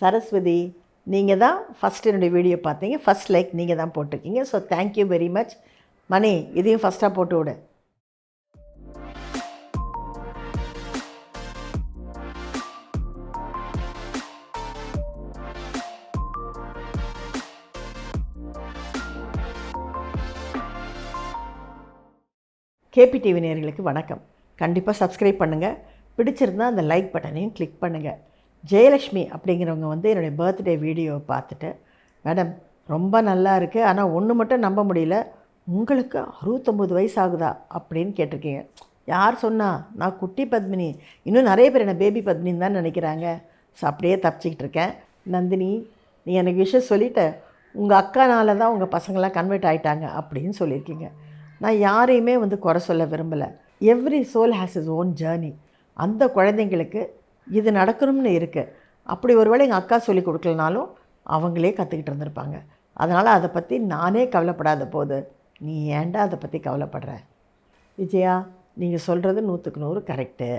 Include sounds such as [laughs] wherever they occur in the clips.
சரஸ்வதி நீங்கள் தான் ஃபஸ்ட் என்னுடைய வீடியோ பார்த்தீங்க. ஃபஸ்ட் லைக் நீங்கள் தான் போட்டிருக்கீங்க. So thank you very much Mani இதையும் ஃபஸ்ட்டாக போட்டு விடு. கேபிடிவி நேர்களுக்கு வணக்கம். கண்டிப்பாக சப்ஸ்கிரைப் பண்ணுங்கள் பிடிச்சிருந்தால் அந்த லைக் பட்டனையும் கிளிக் பண்ணுங்கள் ஜெயலக்ஷ்மி அப்படிங்கிறவங்க வந்து என்னுடைய பர்த்டே வீடியோவை பார்த்துட்டு மேடம் ரொம்ப நல்லா இருக்குது ஆனால் ஒன்று மட்டும் நம்ப முடியல. உங்களுக்கு அறுபத்தொம்போது வயசு ஆகுதா? அப்படின்னு கேட்டிருக்கீங்க. யார் சொன்னா? நான் குட்டி பத்மினி. இன்னும் நிறைய பேர் என்ன பேபி பத்மினின்னு தான் நினைக்கிறாங்க. ஸோ அப்படியே தப்பிச்சிக்கிட்டு இருக்கேன். நந்தினி நீ எனக்கு விஷயம் சொல்லிட்ட. உங்கள் அக்கானால தான் உங்கள் பசங்களாம் கன்வெர்ட் ஆகிட்டாங்க அப்படின்னு சொல்லியிருக்கீங்க. நான் யாரையுமே வந்து குறை சொல்ல விரும்பலை. Every soul has is own journey அந்த குழந்தைங்களுக்கு இது நடக்கணும்னு இருக்குது அப்படி ஒருவேளை எங்கள் அக்கா சொல்லி கொடுக்கலனாலும் அவங்களே கற்றுக்கிட்டு இருந்திருப்பாங்க. அதனால் அதை பற்றி நானே கவலைப்படாத போது நீ ஏன்டா அதை பற்றி கவலைப்படுற? விஜயா நீங்கள் சொல்கிறது நூற்றுக்கு நூறு கரெக்டு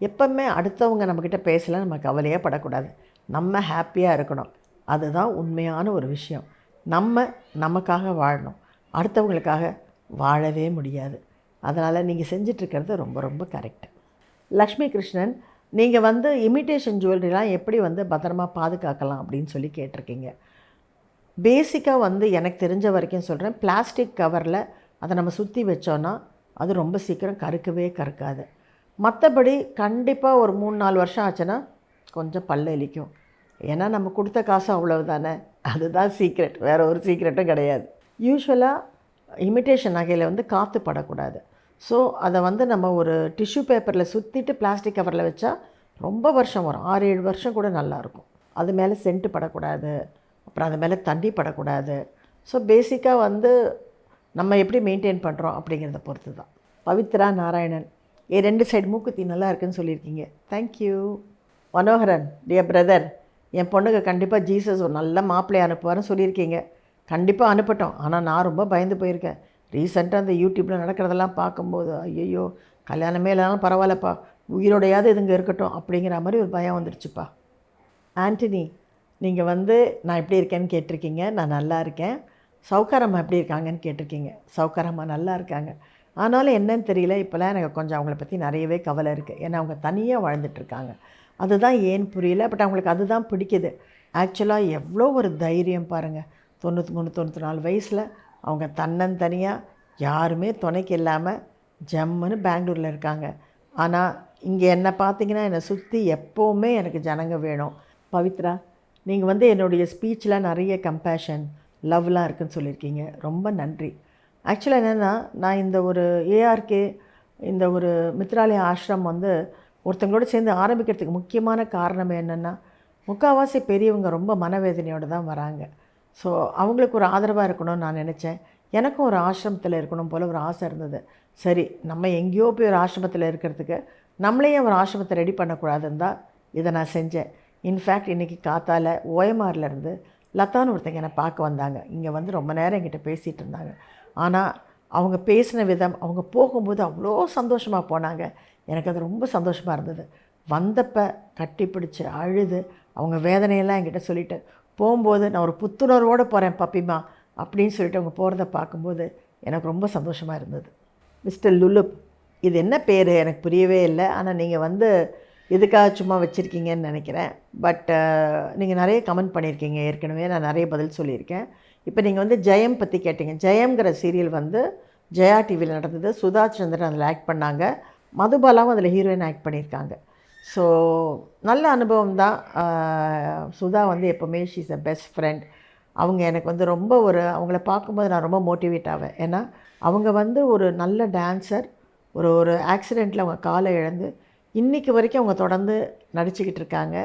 எப்பவுமே அடுத்தவங்க நம்மக்கிட்ட பேசல நம்ம கவலையே படக்கூடாது. நம்ம ஹாப்பியாக இருக்கணும். அதுதான் உண்மையான ஒரு விஷயம். நம்ம நமக்காக வாழணும். அடுத்தவங்களுக்காக வாழவே முடியாது. அதனால் நீங்கள் செஞ்சிட்ருக்கிறது ரொம்ப ரொம்ப கரெக்டு லக்ஷ்மி கிருஷ்ணன் நீங்கள் வந்து இமிட்டேஷன் ஜுவல்லரிலாம் எப்படி வந்து பத்திரமா பாதுகாக்கலாம் அப்படின்னு சொல்லி கேட்டிருக்கீங்க. பேசிக்காக வந்து எனக்கு தெரிஞ்ச வரைக்கும் சொல்கிறேன் பிளாஸ்டிக் கவரில் அதை நம்ம சுற்றி வச்சோன்னா அது ரொம்ப சீக்கிரம் கருக்கவே கருக்காது. மற்றபடி கண்டிப்பாக ஒரு மூணு நாலு வருஷம் ஆச்சுன்னா கொஞ்சம் பல்ல இழிக்கும் ஏன்னா நம்ம கொடுத்த காசு அவ்வளவு தானே அதுதான் சீக்ரெட் வேறு ஒரு சீக்ரெட்டும் கிடையாது. யூஸ்வலாக இமிட்டேஷன் நகையில் வந்து காற்று படக்கூடாது. ஸோ அதை வந்து நம்ம ஒரு டிஷ்யூ பேப்பரில் சுற்றிட்டு பிளாஸ்டிக் கவரில் வச்சா ரொம்ப வருஷம் வரும். ஆறு ஏழு வருஷம் கூட நல்லாயிருக்கும் அது மேலே சென்ட்டு படக்கூடாது. அப்புறம் அது மேலே தண்ணி படக்கூடாது. ஸோ பேசிக்காக வந்து நம்ம எப்படி மெயின்டைன் பண்ணுறோம் அப்படிங்கிறத பொறுத்து தான் பவித்ரா நாராயணன். ஏ ரெண்டு சைடு மூக்குத்தி நல்லா இருக்குன்னு சொல்லியிருக்கீங்க. Thank you Manoharan dear brother என் பொண்ணுக்கு கண்டிப்பாக ஜீசஸ் ஒரு நல்ல மாப்பிள்ளையை அனுப்புவார்னு சொல்லியிருக்கீங்க. கண்டிப்பாக அனுப்பட்டோம். ஆனால் நான் ரொம்ப பயந்து போயிருக்கேன். ரீசெண்டாக அந்த யூடியூப்பில் நடக்கிறதெல்லாம் பார்க்கும்போது ஐயோ கல்யாணமே இல்லைனாலும் பரவாயில்லப்பா உயிரோடையாவது இதுங்க இருக்கட்டும் அப்படிங்கிற மாதிரி ஒரு பயம் வந்துடுச்சுப்பா. ஆண்டனி நீங்கள் வந்து நான் எப்படி இருக்கேன்னு கேட்டிருக்கீங்க நான் நல்லா இருக்கேன். சவுக்காரம்மா எப்படி இருக்காங்கன்னு கேட்டிருக்கீங்க. சவுக்காரம்மா நல்லா இருக்காங்க. ஆனாலும் என்னன்னு தெரியல இப்போலாம் எனக்கு கொஞ்சம் அவங்கள பற்றி நிறையவே கவலை இருக்குது ஏன்னா அவங்க தனியாக வாழ்ந்துட்டுருக்காங்க அதுதான் ஏன் புரியல பட் அவங்களுக்கு அதுதான் பிடிக்குது. ஆக்சுவலாக எவ்வளோ ஒரு தைரியம் பாருங்கள் தொண்ணூற்றி மூணு தொண்ணூற்றி நாலு வயசில் அவங்க தன்னந்தனியாக யாருமே துணைக்கு இல்லாமல் ஜம்முன்னு பெங்களூரில் இருக்காங்க. ஆனால் இங்கே என்னை பார்த்தீங்கன்னா என்னை சுற்றி எப்போவுமே எனக்கு ஜனங்க வேணும். பவித்ரா நீங்கள் வந்து என்னுடைய ஸ்பீச்சில் நிறைய கம்பேஷன் லவ்லாம் இருக்குதுன்னு சொல்லியிருக்கீங்க. ரொம்ப நன்றி. ஆக்சுவலாக என்னென்னா நான் இந்த ஒரு ஏஆர்கே இந்த ஒரு மித்ராலய ஆசிரம் வந்து ஒருத்தங்களோட சேர்ந்து ஆரம்பிக்கிறதுக்கு முக்கியமான காரணம் என்னென்னா முக்கால்வாசி பெரியவங்க ரொம்ப மனவேதனையோடு தான் வராங்க. ஸோ அவங்களுக்கு ஒரு ஆதரவாக இருக்கணும்னு நான் நினச்சேன். எனக்கும் ஒரு ஆசிரமத்தில் இருக்கணும் போல் ஒரு ஆசை இருந்தது. சரி நம்ம எங்கேயோ போய் ஒரு ஆசிரமத்தில் இருக்கிறதுக்கு நம்மளையும் ஒரு ஆசிரமத்தை ரெடி பண்ணக்கூடாதுன்னு தான் இதை நான் செஞ்சேன். இன்ஃபேக்ட் இன்றைக்கி காத்தால் ஓயமாரிலேருந்து லதான்னு ஒருத்தங்க என்னை பார்க்க வந்தாங்க. இங்கே வந்து ரொம்ப நேரம் என்கிட்ட பேசிகிட்டு இருந்தாங்க. ஆனால் அவங்க பேசின விதம் அவங்க போகும்போது அவ்வளோ சந்தோஷமாக போனாங்க. எனக்கு அது ரொம்ப சந்தோஷமாக இருந்தது. வந்தப்போ கட்டிப்பிடிச்சு அழுது அவங்க வேதனையெல்லாம் என்கிட்ட சொல்லிட்டு போகும்போது நான் ஒரு புத்துணர்வோடு போகிறேன் பப்பிமா அப்படின்னு சொல்லிட்டு அவங்க போகிறத பார்க்கும்போது எனக்கு ரொம்ப சந்தோஷமாக இருந்தது. மிஸ்டர் லுலுப் இது என்ன பேர்? எனக்கு புரியவே இல்லை. ஆனால் நீங்கள் வந்து எதுக்காக சும்மா வச்சுருக்கீங்கன்னு நினைக்கிறேன். பட் நீங்கள் நிறைய கமெண்ட் பண்ணியிருக்கீங்க. ஏற்கனவே நான் நிறைய பதில் சொல்லியிருக்கேன். இப்போ நீங்கள் வந்து ஜெயம் பற்றி கேட்டீங்க. ஜெயம்ங்கிற சீரியல் வந்து ஜெயா டிவியில் நடந்தது. சுதா சந்திரன் அதில் ஆக்ட் பண்ணாங்க. மதுபாலாவும் அதில் ஹீரோயின் ஆக்ட் பண்ணியிருக்காங்க. ஸோ நல்ல அனுபவம் தான். சுதா வந்து எப்போவுமே ஷீஸ் அ பெஸ்ட் ஃப்ரெண்ட் அவங்க எனக்கு வந்து ரொம்ப ஒரு அவங்கள பார்க்கும்போது நான் ரொம்ப மோட்டிவேட் ஆவேன். ஏன்னா அவங்க வந்து ஒரு நல்ல டான்ஸர் ஒரு ஒரு ஆக்சிடெண்ட்டில் அவங்க காலை இழந்து இன்றைக்கி வரைக்கும் அவங்க தொடர்ந்து நடிச்சுக்கிட்டு இருக்காங்க.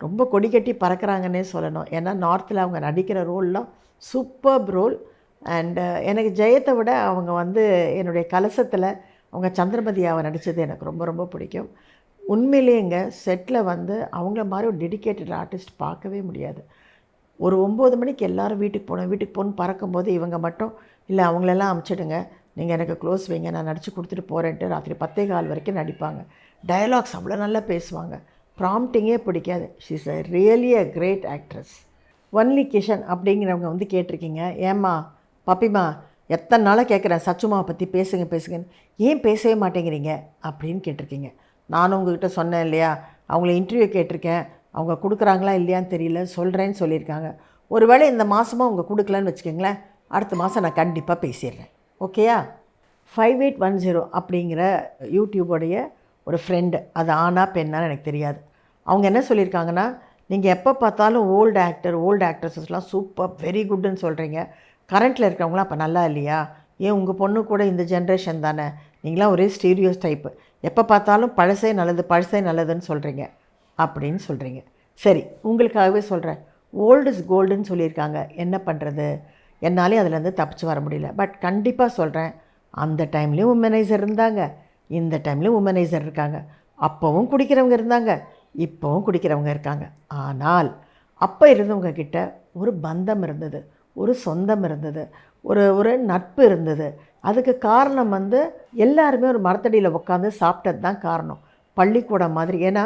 ரொம்ப கொடி கட்டி பறக்கிறாங்கன்னே சொல்லணும். ஏன்னா நார்த்தில் அவங்க நடிக்கிற ரோல்லாம் சூப்பர் ரோல் அண்டு எனக்கு ஜெயத்தை விட அவங்க வந்து என்னுடைய கலசத்தில் அவங்க சந்திரமதியாவை நடித்தது எனக்கு ரொம்ப ரொம்ப பிடிக்கும். உண்மையிலேங்க செட்டில் வந்து அவங்கள மாதிரி ஒரு டெடிக்கேட்டட் ஆர்டிஸ்ட் பார்க்கவே முடியாது. ஒரு ஒம்பது மணிக்கு எல்லோரும் வீட்டுக்கு போகணும். வீட்டுக்கு போகணும்னு பறக்கும்போது இவங்க மட்டும் இல்லை அவங்களெல்லாம் அமுச்சிடுங்க. நீங்கள் எனக்கு க்ளோஸ் வைங்க. நான் நடித்து கொடுத்துட்டு போகிறேன்ட்டு ராத்திரி பத்தே கால் வரைக்கும் நடிப்பாங்க. டயலாக்ஸ் அவ்வளோ நல்லா பேசுவாங்க. ப்ராம்ப்டிங்கே பிடிக்காது. She's a really a great actress only Kishan அப்படிங்கிறவங்க வந்து கேட்டிருக்கீங்க. ஏம்மா பப்பிமா எத்தனை நாளாக கேட்குறேன் சச்சுமாவை பற்றி பேசுங்க பேசுங்கன்னு. ஏன் பேசவே மாட்டேங்கிறீங்க? அப்படின்னு கேட்டிருக்கீங்க. நானும் உங்ககிட்ட சொன்னேன் இல்லையா? அவங்கள இன்டர்வியூ கேட்டிருக்கேன். அவங்க கொடுக்குறாங்களா இல்லையான்னு தெரியல. சொல்கிறேன்னு சொல்லியிருக்காங்க. ஒருவேளை இந்த மாதமாக அவங்க கொடுக்கலன்னு வச்சுக்கோங்களேன். அடுத்த மாதம் நான் கண்டிப்பாக பேசிடுறேன். ஓகேயா ஃபைவ் எயிட் ஒன் ஜீரோ அப்படிங்கிற யூடியூபோடைய ஒரு ஃப்ரெண்டு அது ஆனா பெண்ணான்னு எனக்கு தெரியாது. அவங்க என்ன சொல்லியிருக்காங்கன்னா நீங்கள் எப்போ பார்த்தாலும் ஓல்டு ஆக்டர் ஓல்டு ஆக்ட்ரஸஸ்லாம் சூப்பர் வெரி குட்னு சொல்கிறீங்க கரண்ட்டில் இருக்கிறவங்களாம் அப்போ நல்லா இல்லையா? ஏன் உங்கள் பொண்ணு கூட இந்த ஜென்ரேஷன் தானே? நீங்களாம் ஒரே ஸ்டீரியோஸ் டைப்பு எப்போ பார்த்தாலும் பழசே நல்லது பழசே நல்லதுன்னு சொல்கிறீங்க அப்படின்னு சொல்கிறீங்க சரி உங்களுக்காகவே சொல்கிறேன் ஓல்டு இஸ் கோல்டுன்னு சொல்லியிருக்காங்க. என்ன பண்ணுறது என்னாலே அதுலேருந்து தப்பிச்சு வர முடியல. பட் கண்டிப்பாக சொல்கிறேன் அந்த டைம்லேயும் உமனைசர் இருந்தாங்க. இந்த டைம்லேயும் உமனைசர் இருக்காங்க. அப்போவும் குடிக்கிறவங்க இருந்தாங்க. இப்போவும் குடிக்கிறவங்க இருக்காங்க. ஆனால் அப்போ இருந்தவங்க கிட்ட ஒரு பந்தம் இருந்தது. ஒரு சொந்தம் இருந்தது. ஒரு ஒரு நட்பு இருந்தது. அதுக்கு காரணம் வந்து எல்லாருமே ஒரு மரத்தடியில் உட்காந்து சாப்பிட்டது தான் காரணம். பள்ளிக்கூடம் மாதிரி. ஏன்னா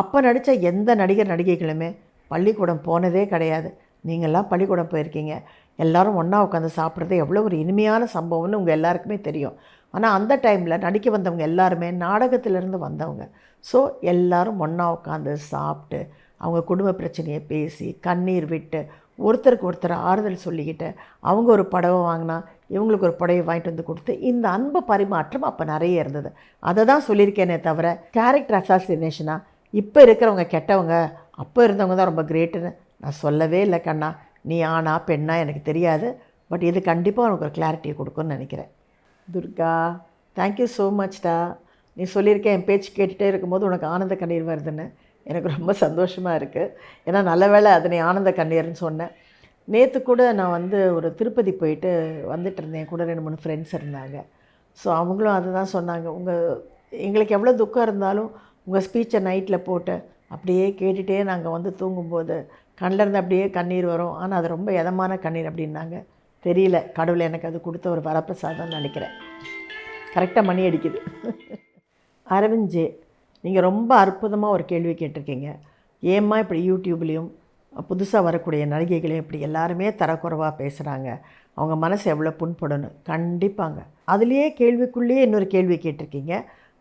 அப்போ நடித்த எந்த நடிகர் நடிகைகளுமே பள்ளிக்கூடம் போனதே கிடையாது. நீங்கள்லாம் பள்ளிக்கூடம் போயிருக்கீங்க. எல்லோரும் ஒன்றா உட்காந்து சாப்பிட்றது எவ்வளோ ஒரு இனிமையான சம்பவம்னு உங்கள் எல்லாருக்குமே தெரியும். ஆனால் அந்த டைமில் நடிக்க வந்தவங்க எல்லாருமே நாடகத்திலேருந்து வந்தவங்க. ஸோ எல்லோரும் ஒன்றா உட்காந்து சாப்பிட்டு அவங்க குடும்ப பிரச்சனையை பேசி கண்ணீர் விட்டு ஒருத்தருக்கு ஒருத்தர் ஆறுதல் சொல்லிக்கிட்டு அவங்க ஒரு புடவை வாங்கினா இவங்களுக்கு ஒரு புடவை வாங்கிட்டு வந்து கொடுத்து இந்த அன்பு பரிமாற்றம் அப்போ நிறைய இருந்தது. அதை தான் சொல்லியிருக்கேனே தவிர கேரக்டர் அசாசினேஷனாக இப்போ இருக்கிறவங்க கெட்டவங்க அப்போ இருந்தவங்க தான் ரொம்ப கிரேட்டுன்னு நான் சொல்லவே இல்லை கண்ணா. நீ ஆனா பெண்ணா எனக்கு தெரியாது. பட் இது கண்டிப்பாக உனக்கு ஒரு கிளாரிட்டியை கொடுக்கும்னு நினைக்கிறேன். துர்கா தேங்க்யூ ஸோ மச்டா நீ சொல்லியிருக்கேன் என் பேச்சு கேட்டுகிட்டே இருக்கும்போது உனக்கு ஆனந்த கண்ணீர் வருதுன்னு. எனக்கு ரொம்ப சந்தோஷமாக இருக்குது ஏன்னா நல்ல வேளை அதனை ஆனந்த கண்ணீர்னு சொன்னேன். நேற்று கூட நான் வந்து ஒரு திருப்பதி போயிட்டு வந்துட்டு இருந்தேன். கூட ரெண்டு மூணு ஃப்ரெண்ட்ஸ் இருந்தாங்க. ஸோ அவங்களும் அதை தான் சொன்னாங்க. உங்கள் எங்களுக்கு எவ்வளோ துக்கம் இருந்தாலும் உங்கள் ஸ்பீச்சை நைட்டில் போட்டு அப்படியே கேட்டுகிட்டே நாங்கள் வந்து தூங்கும்போது கண்ணிலேருந்து அப்படியே கண்ணீர் வரும். ஆனால் அது ரொம்ப எதமான கண்ணீர் அப்படின்னாங்க. தெரியல. கடவுள் எனக்கு அது கொடுத்த ஒரு வரப்பிரசாதம்னு நினைக்கிறேன். கரெக்டாக மணி அடிக்குது. [laughs] அரவிந்த் ஜே. நீங்கள் ரொம்ப அற்புதமாக ஒரு கேள்வி கேட்டிருக்கீங்க. ஏம்மா இப்படி யூடியூப்லேயும் புதுசாக வரக்கூடிய நடிகைகளையும் இப்படி எல்லாருமே தரக்குறைவாக பேசுகிறாங்க அவங்க மனசு எவ்வளோ புண்படணும் கண்டிப்பாங்க. அதுலேயே கேள்விக்குள்ளேயே இன்னொரு கேள்வி கேட்டிருக்கீங்க.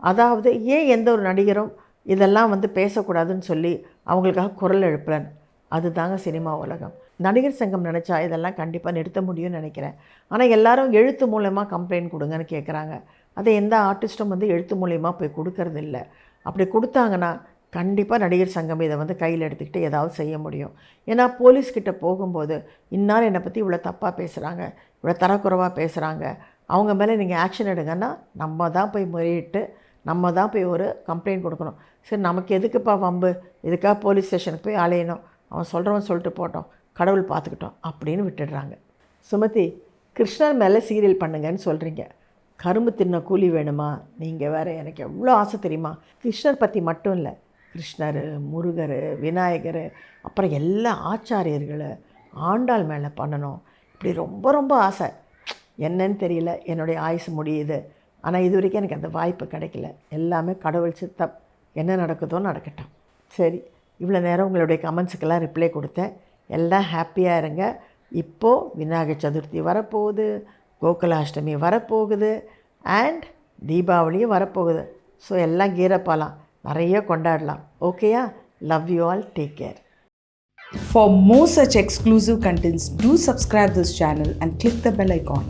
அதாவது ஏன் எந்த ஒரு நடிகரும் இதெல்லாம் வந்து பேசக்கூடாதுன்னு சொல்லி அவங்களுக்காக குரல் எழுப்புறேன்? அதுதாங்க சினிமா உலகம். நடிகர் சங்கம் நினச்சா இதெல்லாம் கண்டிப்பாக நிறுத்த முடியும்னு நினைக்கிறேன். ஆனால் எல்லாரும் எழுத்து மூலயமா கம்ப்ளைண்ட் கொடுங்கன்னு கேட்குறாங்க அதை எந்த ஆர்டிஸ்ட்டும் வந்து எழுத்து மூலயமா போய் கொடுக்கறது இல்லை அப்படி கொடுத்தாங்கன்னா கண்டிப்பாக நடிகர் சங்கம் இதை வந்து கையில் எடுத்துக்கிட்டு ஏதாவது செய்ய முடியும். ஏன்னா போலீஸ்கிட்ட போகும்போது இன்னார் என்னை பற்றி இவ்வளோ தப்பாக பேசுகிறாங்க இவ்வளோ தரக்குறைவாக பேசுகிறாங்க அவங்க மேலே நீங்கள் ஆக்ஷன் எடுங்கன்னா நம்ம தான் போய் முறையிட்டு நம்ம தான் போய் ஒரு கம்ப்ளைண்ட் கொடுக்கணும். சரி நமக்கு எதுக்குப்பா வம்பு? எதுக்காக போலீஸ் ஸ்டேஷனுக்கு போய் அலையணும்? அவன் சொல்கிறவன் சொல்லிட்டு போட்டோம் கடவுள் பார்த்துக்கிட்டோம் அப்படின்னு விட்டுடுறாங்க. சுமதி கிருஷ்ணர் மேலே சீரியல் பண்ணுங்கன்னு சொல்கிறீங்க கரும்பு தின்ன கூலி வேணுமா? நீங்கள் வேறு எனக்கு எவ்வளோ ஆசை தெரியுமா? கிருஷ்ணர் பற்றி மட்டும் இல்லை. கிருஷ்ணர் முருகர் விநாயகர் அப்புறம் எல்லா ஆச்சாரியர்கள் ஆண்டாள் மேலே பண்ணணும். இப்படி ரொம்ப ரொம்ப ஆசை. என்னன்னு தெரியல. என்னுடைய ஆயுசு முடியுது. ஆனால் இது வரைக்கும் எனக்கு அந்த வாய்ப்பு கிடைக்கல. எல்லாமே கடவுள் சித்தம். என்ன நடக்குதோ நடக்கட்டும். சரி. இவ்வளோ நேரம் உங்களுடைய கமெண்ட்ஸுக்கெல்லாம் ரிப்ளை கொடுத்தேன். எல்லாம் ஹாப்பியாக இருங்க. இப்போது விநாயகர் சதுர்த்தி வரப்போகுது. கோகுலாஷ்டமி வரப்போகுது அண்ட் தீபாவளியும் வரப்போகுது ஸோ எல்லாம் கீரப்பாலாம் நிறைய கொண்டாடலாம் ஓகேயா love you all take care For more such exclusive contents, do subscribe this channel and click the bell icon.